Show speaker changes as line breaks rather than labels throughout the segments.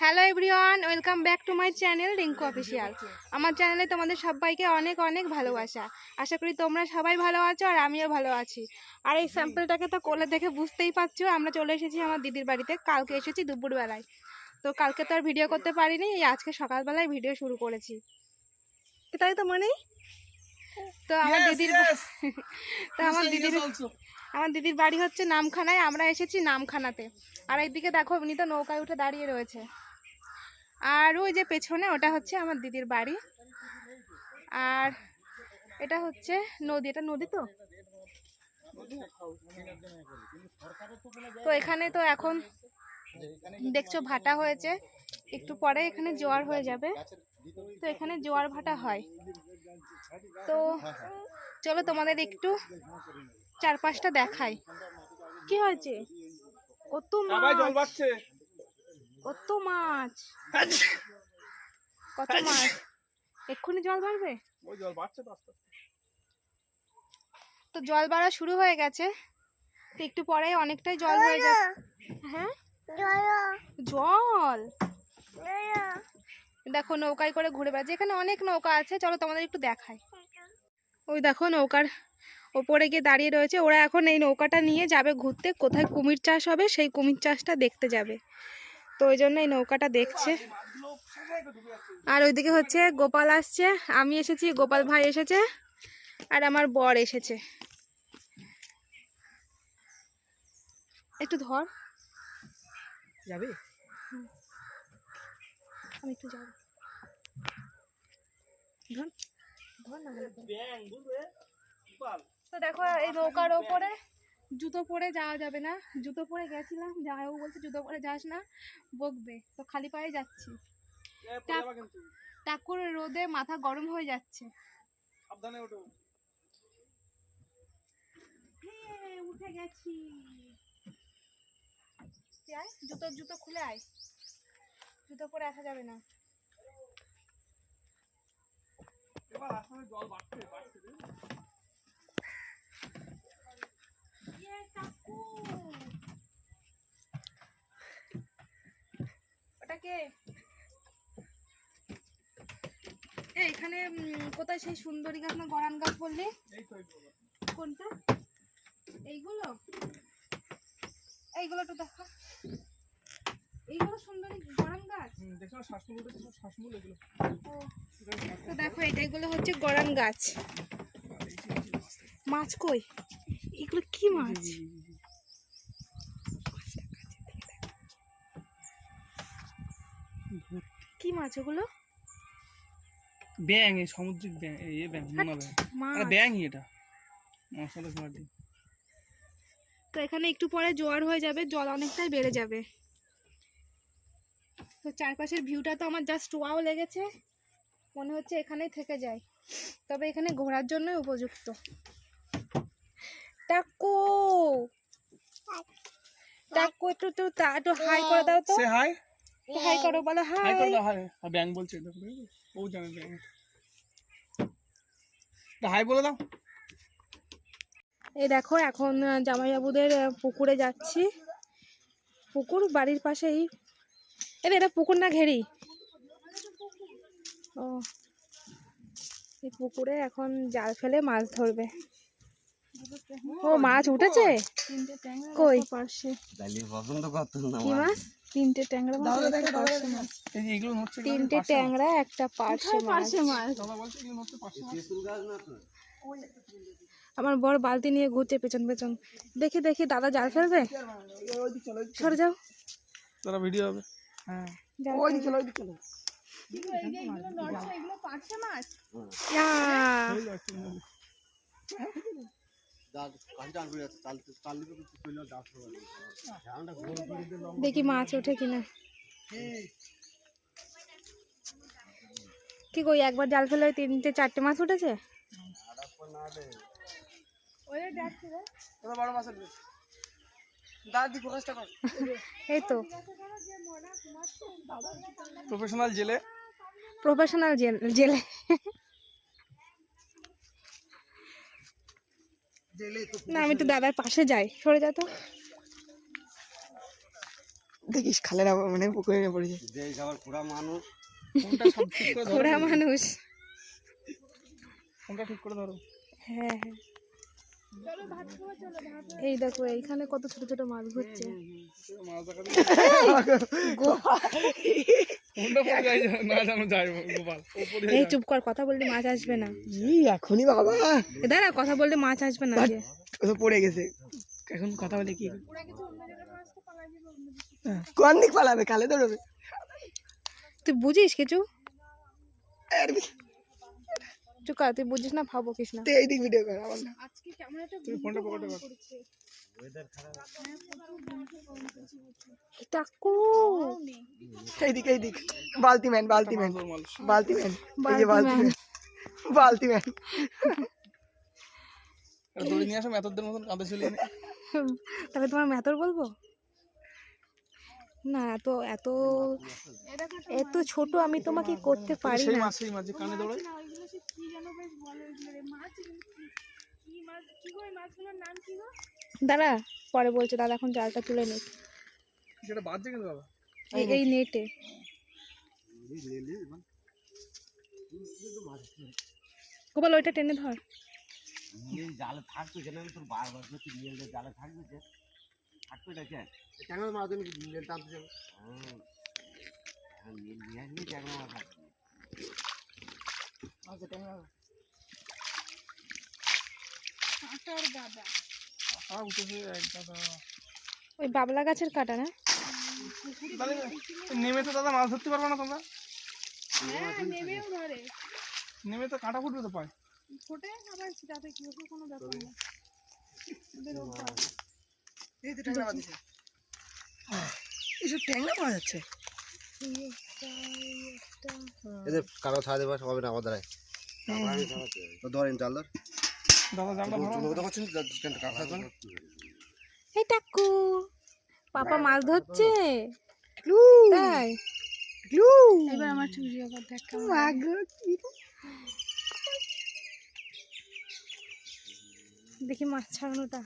Hello everyone welcome back to my channel Rinku official আমার চ্যানেলে তোমাদের সবাইকে অনেক অনেক ভালোবাসা। আশা করি তোমরা সবাই ভালো আছো আর আমিও ভালো আছি। আর এই স্যাম্পলটাকে তো কোলে দেখে বুঝতেই পারছ আমরা চলে এসেছি আমার দিদির বাড়িতে। কালকে এসেছি দুপুরবেলায়। তো কালকে তো আর ভিডিও করতে পারিনি এই আজকে সকালবেলায় ভিডিও শুরু করেছি। তাই তো মনে তো আমার দিদির তো আমার দিদির আমার দিদির বাড়ি হচ্ছে নামখানায়, আমরা এসেছি নামখানাতে। আর এইদিকে দেখো তো নৌকায় উঠে দাঁড়িয়ে রয়েছে। আর ওই যে পেছনে, ওটা হচ্ছে আমার দিদির বাড়ি। আর এটা হচ্ছে নদী, এটা নদী তো? তো এখানে তো এখন দেখছ, ভাটা হয়েছে। একটু পরে এখানে জোয়ার হয়ে যাবে। তো এখানে জোয়ার ভাটা হয়। তো চলো তোমাদের একটু চারপাশটা দেখাই কি হয়েছে? কত মাছ। কত মাছ। কত মাছ। এক্ষুনি জল বাড়বে?
ওই জল বাড়ছে তো
জল বাড়া শুরু হয়ে গেছে। তো একটু পরে অনেকটাই জল হয়ে যাবে হ্যাঁ? জল? দেখো নৌকায় করে ঘুরে বেড়াচ্ছে। এখানে অনেক নৌকা আছে। চলো তোমাদের একটু দেখাই। ওই দেখো নৌকার ওপরে গিয়ে দাঁড়িয়ে রয়েছে। ওরা এখন এই নৌকাটা নিয়ে যাবে ঘুরতে। কোথায় কুমির চাষ হবে সেই কুমির চাষটা দেখতে যাবে। তো ওই জন্য এই নৌকাটা দেখছে। আর ওইদিকে হচ্ছে গোপাল আসছে। আমি এসেছি গোপাল ভাই এসেছে। আর আমার বর এসেছে। একটু ধর।
যাবে?
আমি একটু যাব। ধর। ধর না। তো দেখো এই নৌকার ওপরে জুতো পরে যাওয়া যাবে না। জুতো পরে গেছিলাম জামাইবাবু বলছে জুতো পরে যাস না বকবে। তো খালি পায়ে যাচ্ছি। টাক করে রোদে মাথা গরম হয়ে যাচ্ছে।
সাবধানে ওঠো।
হ্যাঁ, উঠে গেছি। আয়? জুতো জুতো খুলে আয়। জুতো পরে আসা যাবে না।
এবার আসলে জল বাড়ছে বাড়ছে
এখানে কোথায় সেই সুন্দরী গাছ না গরান গাছ বললি। কোনটা? এইগুলো? এইগুলো তো দেখো। এইগুলো সুন্দরী গরান গাছ? তো দেখো এটা এগুলো হচ্ছে গরান গাছ। মাছ কই? এগুলো কি মাছ? কি মাছ ওগুলো?
ব্যাং এই সামুদ্রিক ব্যাং এই ব্যাং ব্যাং আরে ব্যাংই এটা। মশলা
তো এখানে একটু পরে জোয়ার হয়ে যাবে জল অনেকটাই বেড়ে যাবে। তো চারপাশের ভিউটা তো আমার জাস্ট ওয়াও লেগেছে। মনে হচ্ছে এখানেই থেকে যায়। তবে এখানে ঘোরার জন্যই উপযুক্ত। টাকু টাকু একটু তা- একটু হাই করে দাও তো।
সে হাই
হাই করো বলো
হাই
হাই
করে দাও হাই ব্যাং বলছে। ও জানে ব্যাং হাই বলে দাও।
এই দেখো এখন জামাইবাবুদের পুকুরে যাচ্ছি। পুকুর বাড়ির পাশেই। এটা পুকুর না ঘেরি? ও। এই পুকুরে এখন জাল ফেলে মাছ ধরবে। ও মাছ উঠেছে? কই?
ডালি পছন্দ করতো না
কি মাছ? তিনটে ট্যাংরা মাছ।
এই যে এগুলো হচ্ছে
তিনটে ট্যাংরা একটা পার্শে মাছ।
মাছ।
আমার বড় বালতি নিয়ে ঘুরছে পেছন পেছন। দেখি দেখি দাদা জাল ফেলবে? সরে যাও।
দাদা ভিডিও হবে। হ্যাঁ। ওই চলো মনে।
দেখি মাছ ওঠে কিনা। কি কই একবার জাল ফেলে তিনটে চারটে মাছ উঠেছে? এই তো।
প্রফেশনাল জেলে।
প্রফেশনাল জেলে। না আমি তো দাদার পাশে যাই। সরে যা তো।
দেখিস খালের মানে পুকুরে
পড়ে যায়। খোড়া মানুষ।
খোড়া মানুষ। হ্যাঁ হ্যাঁ। এই দেখো এইখানে কত ছোট ছোট মাছ ঘুরছে। এই চুপ কর কথা বললে মাছ আসবে না।
এখনই বাবা।
দাঁড়া কথা বললে মাছ আসবে না যে।
ও তো পড়ে গেছে। এখন কথা বলে কি? হ্যাঁ, কোন দিক পালাবে? কালে দৌড়বে।
তুই বুঝিস কিছু?
আর
চুপ কর তুই বুঝিস না ভাবো কিস না।
তুই এই দিক ভিডিও কর আমার না। তুমি ফোনটা পকেটে কর।
টাকু
এই দিক এই দিক বালতি ম্যান বালতি ম্যান। বালতি ম্যান। এই যে বালতি ম্যান। বালতি ম্যান। দড়ি নিয়ে আসো মেথরদের মতন ঝুলিয়ে
তাহলে তোমার মেথর বলব? না এত এত এত ছোট আমি তোমাকে করতে পারি
সেই
না।
মাছ সেই মাছ যে কানে দৌড়ায়
দাঁড়া পরে বলছে দাদা এখন জালটা তুলে নে
যেটা বাজছে কিন্তু বাবা।
এই- এই নেটে। গোপাল ওইটা টেনে ধর।
জালে থাকবে কেন? তোর বারবার জালে থাকবে না কেন মাছ তুমি টানতে যাব? কেন মাছ থাকবে
আ দাদা
ওই বাবলা গাছের কাটা না?
তাহলে নেমে তো দাদা মাছ ধরতে পারবে না তোমরা? নেমে তো কাঁটা ফুটবে তো পায়। এই তো ট্যাংরা মাছ এইসব ট্যাংরা পাওয়া যাচ্ছে
এদের কারও ছাড়া দেবা হবে না আমাদের তো ধরেন চাল ধর
দাদা জালটা ধরো
চুলো করছেন কাকা কোন
এই টাকু পাপা মাছ ধরছে
ক্লু
তাই
ক্লু
এবার আমার ভিডিও দেখ
মাগো কি
দেখি মাছ ছাড়ানোটা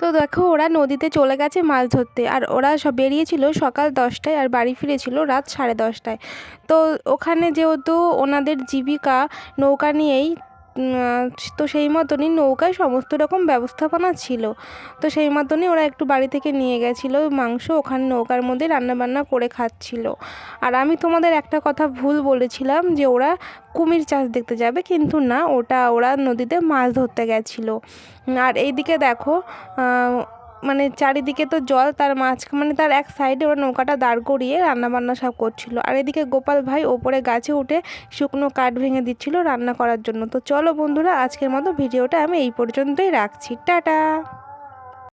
তো দেখো, ওরা নদীতে চলে গেছে মাছ ধরতে। আর ওরা সব বেরিয়েছিল সকাল দশটায় আর বাড়ি ফিরেছিল রাত সাড়ে দশটায়। তো ওখানে যেহেতু ওনাদের জীবিকা নৌকা নিয়েই তো সেই মতনই নৌকায় সমস্ত রকম ব্যবস্থাপনা ছিল। তো সেই মতনই ওরা একটু বাড়ি থেকে নিয়ে গেছিল, মাংস ওখানে নৌকার মধ্যে রান্নাবান্না করে খাচ্ছিল। আর আমি তোমাদের একটা কথা ভুল বলেছিলাম যে ওরা কুমির চাষ দেখতে যাবে, কিন্তু না, ওটা ওরা নদীতে মাছ ধরতে গেছিল। আর এইদিকে দেখো মানে চারিদিকে তো জল, তার মাঝ মানে তার এক সাইডে ওরা নৌকাটা দাঁড় করিয়ে রান্নাবান্না সব করছিল। আর এদিকে গোপাল ভাই ওপরে গাছে উঠে শুকনো কাঠ ভেঙে দিচ্ছিল রান্না করার জন্য। তো চলো বন্ধুরা, আজকের মতো ভিডিওটা আমি এই পর্যন্তই রাখছি। টাটা!